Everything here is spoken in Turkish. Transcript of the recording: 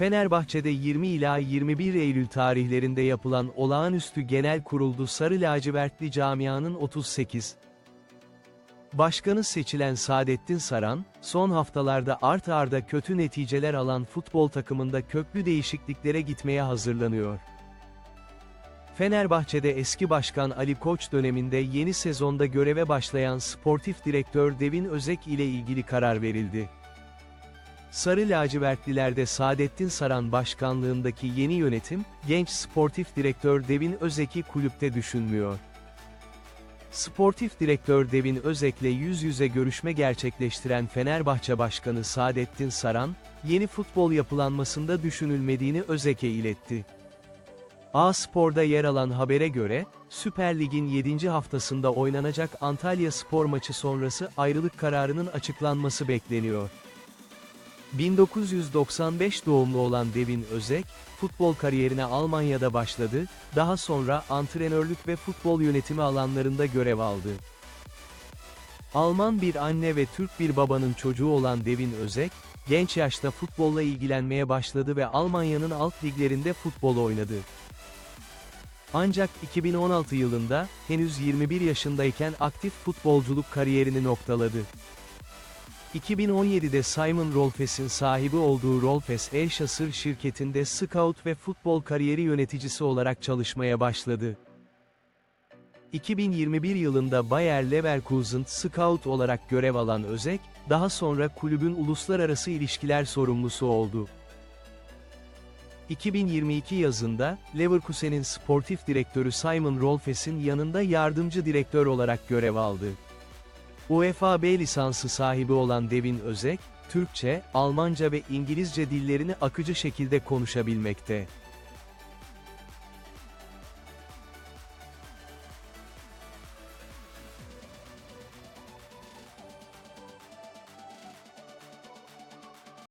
Fenerbahçe'de 20 ila 21 Eylül tarihlerinde yapılan olağanüstü genel kuruldu Sarı Lacivertli camianın 38. Başkanı seçilen Saadettin Saran, son haftalarda art arda kötü neticeler alan futbol takımında köklü değişikliklere gitmeye hazırlanıyor. Fenerbahçe'de eski başkan Ali Koç döneminde yeni sezonda göreve başlayan sportif direktör Devin Özek ile ilgili karar verildi. Sarı lacivertlilerde Saadettin Saran başkanlığındaki yeni yönetim, genç sportif direktör Devin Özek'i kulüpte düşünmüyor. Sportif direktör Devin Özek'le yüz yüze görüşme gerçekleştiren Fenerbahçe Başkanı Saadettin Saran, yeni futbol yapılanmasında düşünülmediğini Özek'e iletti. A-Spor'da yer alan habere göre, Süper Lig'in 7. haftasında oynanacak Antalya Spor maçı sonrası ayrılık kararının açıklanması bekleniyor. 1995 doğumlu olan Devin Özek, futbol kariyerine Almanya'da başladı, daha sonra antrenörlük ve futbol yönetimi alanlarında görev aldı. Alman bir anne ve Türk bir babanın çocuğu olan Devin Özek, genç yaşta futbolla ilgilenmeye başladı ve Almanya'nın alt liglerinde futbol oynadı. Ancak 2016 yılında, henüz 21 yaşındayken aktif futbolculuk kariyerini noktaladı. 2017'de Simon Rolfes'in sahibi olduğu Rolfes Elşasır şirketinde scout ve futbol kariyeri yöneticisi olarak çalışmaya başladı. 2021 yılında Bayer Leverkusen scout olarak görev alan Özek, daha sonra kulübün uluslararası ilişkiler sorumlusu oldu. 2022 yazında, Leverkusen'in sportif direktörü Simon Rolfes'in yanında yardımcı direktör olarak görev aldı. UEFA B lisansı sahibi olan Devin Özek, Türkçe, Almanca ve İngilizce dillerini akıcı şekilde konuşabilmekte.